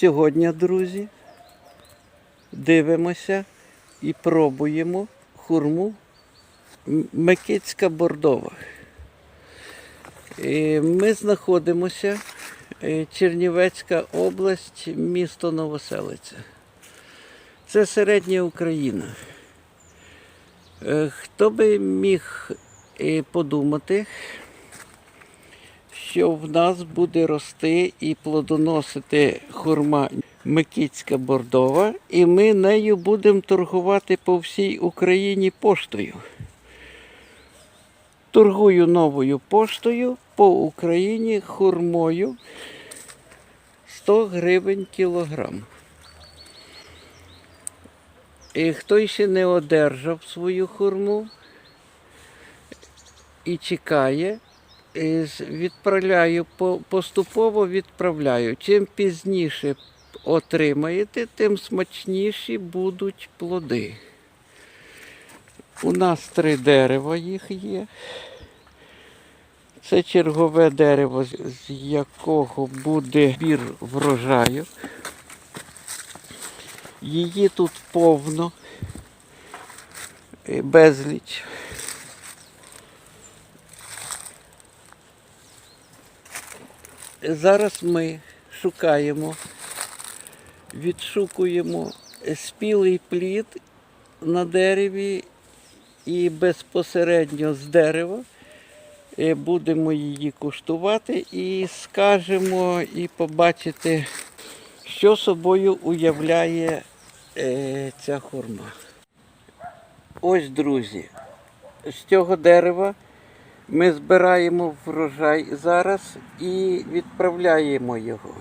Сьогодні, друзі, дивимося і пробуємо хурму Микицька бордова. Е, Ми знаходимося е, Чернівецька область, місто Новоселиця. Це середня Україна. Е, Хто би міг подумати, що в нас буде рости і плодоносити хурма Микицька бордова, і ми нею будемо торгувати по всій Україні поштою. Торгую новою поштою по Україні хурмою 100 гривень кілограм. І хто ще не одержав свою хурму і чекає, відправляю поступово відправляю. Чим пізніше отримаєте, тим смачніші будуть плоди. У нас три дерева їх є. Це чергове дерево, з якого буде бір врожаю. Її тут повно, е, безліч. Зараз ми шукаємо, відшукуємо спілий плід на дереві і безпосередньо з дерева е, будемо її куштувати і скажемо і побачити, що собою уявляє е, ця хурма. Ось, друзі, з цього дерева ми збираємо врожай зараз і відправляємо його.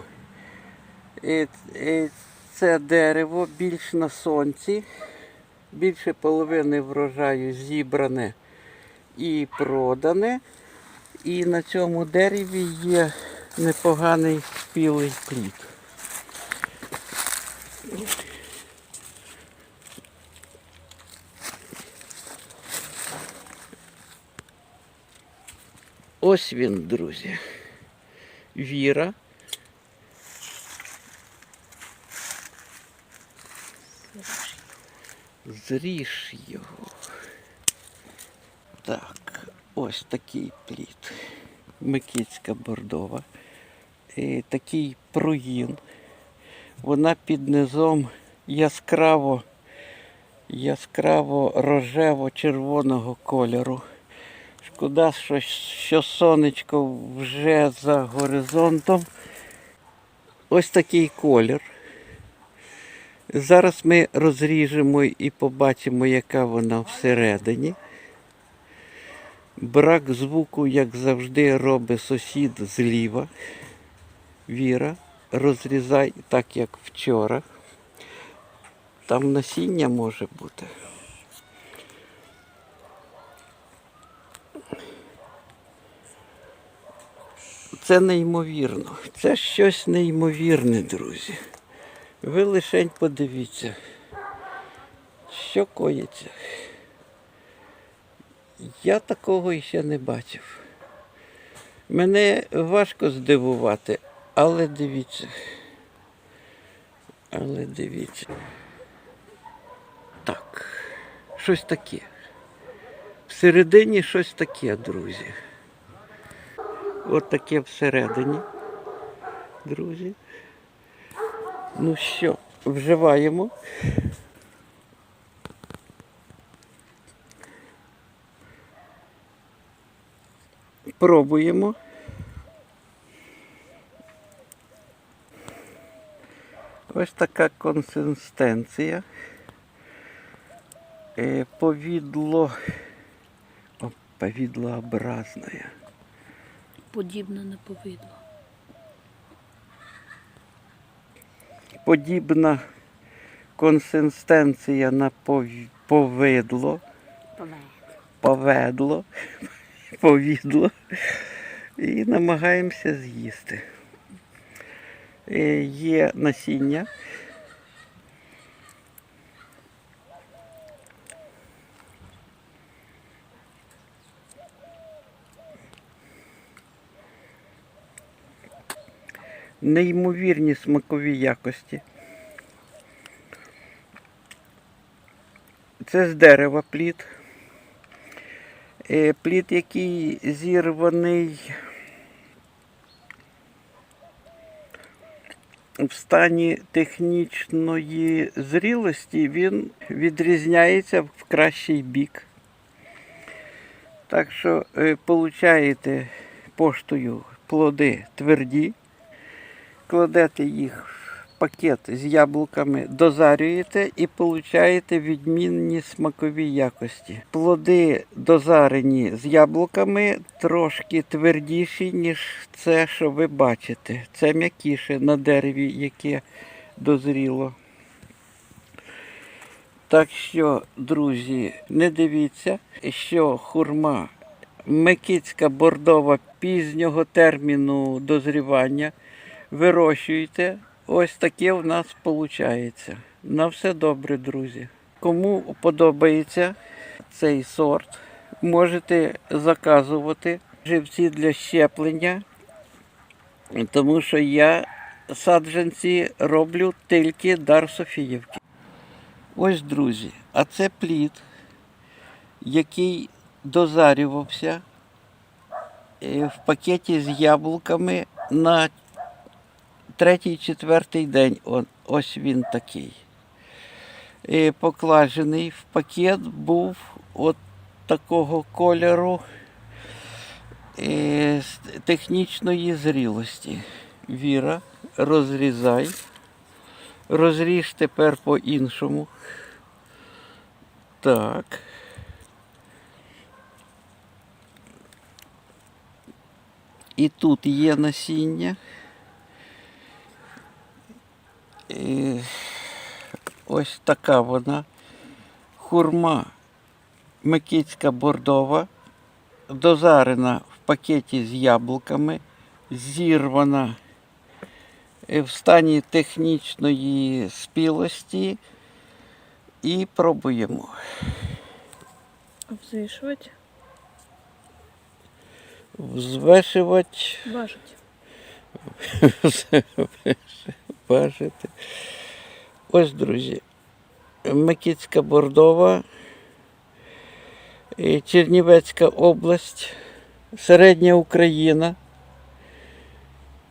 Це дерево більш на сонці, більше половини врожаю зібране і продане. І на цьому дереві є непоганий спілий плід. Ось він, друзі. Віра. Зріж його. Так, ось такий плід. Микицька бордова. І такий прогін. Вона під низом яскраво, яскраво рожево-червоного кольору. Шкода, що, що сонечко вже за горизонтом. Ось такий колір. Зараз ми розріжемо і побачимо, яка вона всередині. Брак звуку, як завжди, робить сусід зліва. Віра, розрізай так, як вчора. Там насіння може бути. Це неймовірно. Це щось неймовірне, друзі. Ви лишень подивіться, що коїться. Я такого ще не бачив. Мене важко здивувати, але дивіться. Але дивіться. Так, щось таке. Всередині щось таке, друзі. От таке всередині, друзі. Ну що, вживаємо. Пробуємо. Ось така консистенція. Е, Повідло, о, Подібно на повидло. Подібна консистенція на повидло, поведло, повідло. І намагаємося з'їсти. Е, Є насіння. Неймовірні смакові якості. Це з дерева плід. Е, Плід, який зірваний в стані технічної зрілості, він відрізняється в кращий бік. Так що е, получаєте поштою плоди тверді, кладете їх в пакет з яблуками, дозарюєте і получаєте відмінні смакові якості. Плоди дозарені з яблуками трошки твердіші, ніж це, що ви бачите. Це м'якіше на дереві, яке дозріло. Так що, друзі, не дивіться, що хурма Микицька бордова пізнього терміну дозрівання. Вирощуйте. Ось таке в нас виходить. На все добре, друзі. Кому подобається цей сорт, можете заказувати живці для щеплення, тому що я саджанці роблю тільки дар Софіївки. Ось, друзі, а це плід, який дозарювався е, в пакеті з яблуками на третій-четвертий день. О- Ось він такий. Е, Покладений в пакет був от такого кольору з технічної зрілості. Віра, розрізай. Розріж тепер по-іншому. Так. І тут є насіння. І ось така вона. Хурма Микицька бордова, дозарена в пакеті з яблуками, зірвана е, в стані технічної спілості і пробуємо. Взвішувати, Взвешувати, важить. важити. Ось, друзі, Микицька бордова, Чернівецька область, середня Україна.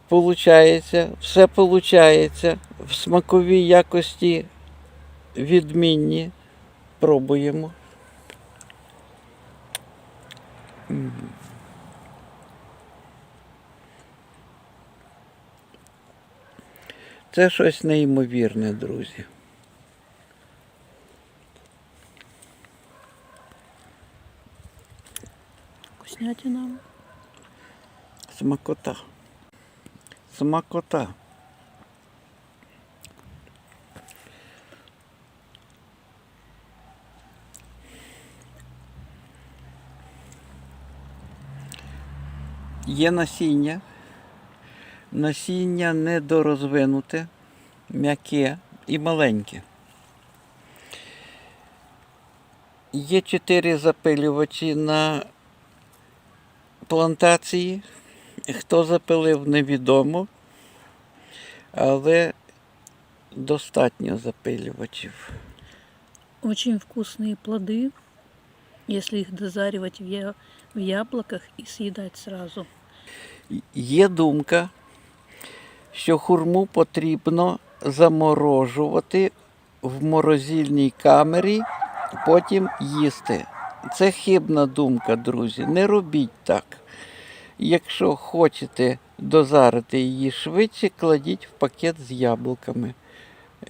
Получається, все получається. В смаковій якості відмінні. Пробуємо. Це щось неймовірне, друзі. Вкуснятина. Смакота. Смакота. Є насіння. Насіння недорозвинуте, м'яке і маленьке. Є чотири запилювачі на плантації. Хто запилив, невідомо, але достатньо запилювачів. Очень вкусные плоды, если их дозаривать в, я- в яблоках и съедать сразу. Є думка, що хурму потрібно заморожувати в морозильній камері, потім їсти. Це хибна думка, друзі. Не робіть так. Якщо хочете дозарити її швидше, кладіть в пакет з яблуками.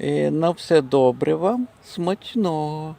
Е, На все добре вам, смачного!